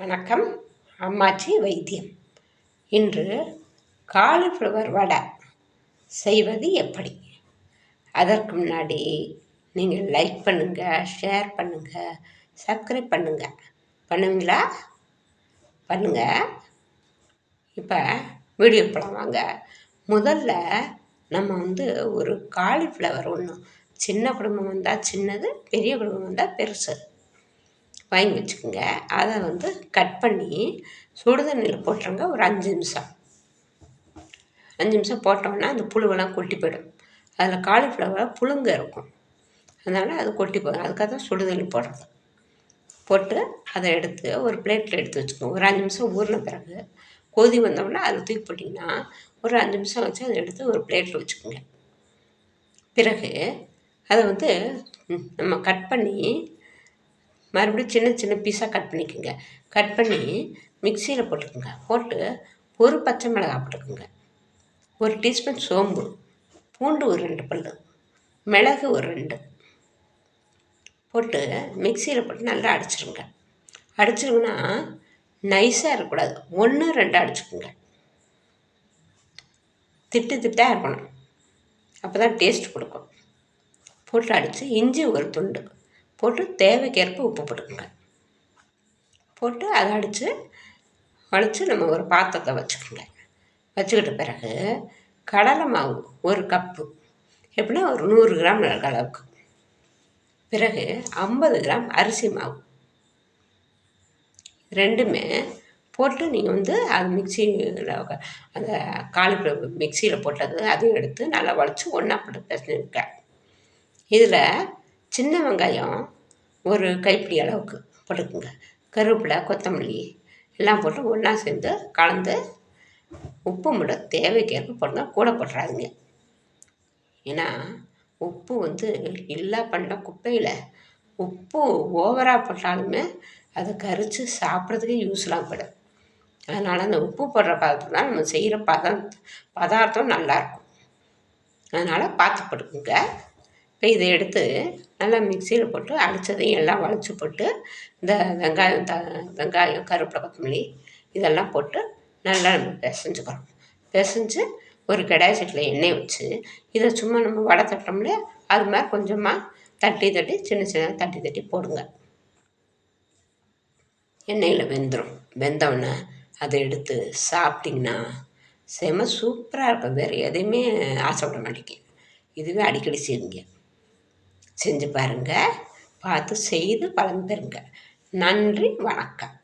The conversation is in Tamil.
வணக்கம். அம்மாச்சி வைத்தியம். இன்று காலிஃப்ளவர் வடை செய்வது எப்படி? அதற்கு முன்னாடி நீங்கள் லைக் பண்ணுங்கள் ஷேர் பண்ணுங்கள் சப்ஸ்கிரைப் பண்ணுங்கள் பண்ணுவீங்களா? பண்ணுங்கள் இப்போ வீடியோ போகலாம் வாங்க. முதல்ல நம்ம வந்து ஒரு காலிஃப்ளவர் ஒன்று சின்ன குடும்பம் வந்தால் சின்னது பெரிய குடும்பம் வந்தால் பெருசு. வாங்கி வச்சுக்கோங்க. அதை வந்து கட் பண்ணி சுடு தண்ணியில் போட்டுருங்க. ஒரு அஞ்சு நிமிஷம். அஞ்சு நிமிஷம் போட்டோம்னா அந்த புழுவெல்லாம் கொட்டி போயிடும். அதில் காலிஃப்ளவர் புழுங்க இருக்கும். அதனால் அது கொட்டி போயிடும். அதுக்காக தான் சுடு தண்ணி போடுறது. போட்டு அதை எடுத்து ஒரு பிளேட்டில் எடுத்து வச்சுக்கோங்க. ஒரு அஞ்சு நிமிஷம் ஊறின பிறகு கொதி வந்தோம்னா அதில் தூக்கி போட்டிங்கன்னா ஒரு அஞ்சு நிமிஷம் வச்சு அதை எடுத்து ஒரு பிளேட்டில் வச்சுக்கோங்க. பிறகு அதை வந்து நம்ம கட் பண்ணி மறுபடியும் சின்ன சின்ன பீஸாக கட் பண்ணிக்கோங்க. கட் பண்ணி மிக்சியில் போட்டுக்கோங்க. போட்டு ஒரு பச்சை மிளகாய் போட்டுக்கோங்க. ஒரு டீஸ்பூன் சோம்பு. பூண்டு ஒரு ரெண்டு பல் மிளகு ஒரு ரெண்டு. போட்டு மிக்சியில் போட்டு நல்லா அடிச்சிருங்க. அடிச்சிருங்கன்னா நைஸாக இருக்கக்கூடாது. ஒன்று ரெண்டு அடிச்சுக்கோங்க. திட்டு திட்டாக இருக்கணும். அப்போ தான் டேஸ்ட் கொடுக்கும். போட்டு அடித்து இஞ்சி ஒரு துண்டு. போட்டு தேவைக்கேற்ப உப்பு போட்டுக்கோங்க. போட்டு அதை அடித்து வலித்து நம்ம ஒரு பாத்திரத்தை வச்சுக்கோங்க. வச்சுக்கிட்ட பிறகு கடலை மாவு ஒரு கப்பு எப்படின்னா ஒரு நூறு கிராம் அளவுக்கு. பிறகு ஐம்பது கிராம் அரிசி மாவு. ரெண்டுமே போட்டு நீங்கள் வந்து அது மிக்சியில் அந்த காலிஃப்ளவர் மிக்சியில் போட்டது அதையும் எடுத்து நல்லா வளைச்சி ஒன்றா போட்டு பிசைஞ்சுக்க இதில் சின்ன வெங்காயம் ஒரு கைப்பிடி அளவுக்கு போட்டுக்குங்க. கருவேப்பிலை கொத்தமல்லி எல்லாம் போட்டு ஒன்றா சேர்ந்து கலந்து உப்பு மட்டும் தேவைக்கேற்ப போடுங்க. கூட போட்டுறாதீங்க. ஏன்னா உப்பு வந்து இல்லை பண்ண குப்பையில் உப்பு ஓவராக போட்டாலுமே அதை கரித்து சாப்பிட்றதுக்கே யூஸ்லாம் போடும் அதனால் அந்த உப்பு போடுற பதத்தில் தான் நம்ம செய்கிற பதம் பதார்த்தம் நல்லாயிருக்கும் அதனால் பார்த்து போட்டுக்குங்க. இப்போ இதை எடுத்து நல்லா மிக்சியில் போட்டு அடித்ததையும் எல்லாம் வளைச்சி போட்டு இந்த வெங்காயம் த வெங்காயம் கருவேப்பிலை கொத்தமல்லி இதெல்லாம் போட்டு நல்லா நம்ம பிசைஞ்சுக்கிறோம். பிசைஞ்சு ஒரு கடாய் சட்டில் எண்ணெய் வச்சு இதை சும்மா நம்ம வடை தட்டோம்ல அது மாதிரி கொஞ்சமாக தட்டி தட்டி சின்ன சின்ன தட்டி தட்டி போடுங்க. எண்ணெயில் வெந்துடும் வெந்தவுடனே அதை எடுத்து சாப்பிட்டிங்கன்னா செம சூப்பராக இருக்கும். வேறு எதையுமே ஆசைப்பட மாட்டேங்க. இதுவே அடிக்கடி செய்வீங்க. செஞ்சு பாருங்கள் பார்த்து செய்து பலன் பெறுங்க. நன்றி வணக்கம்.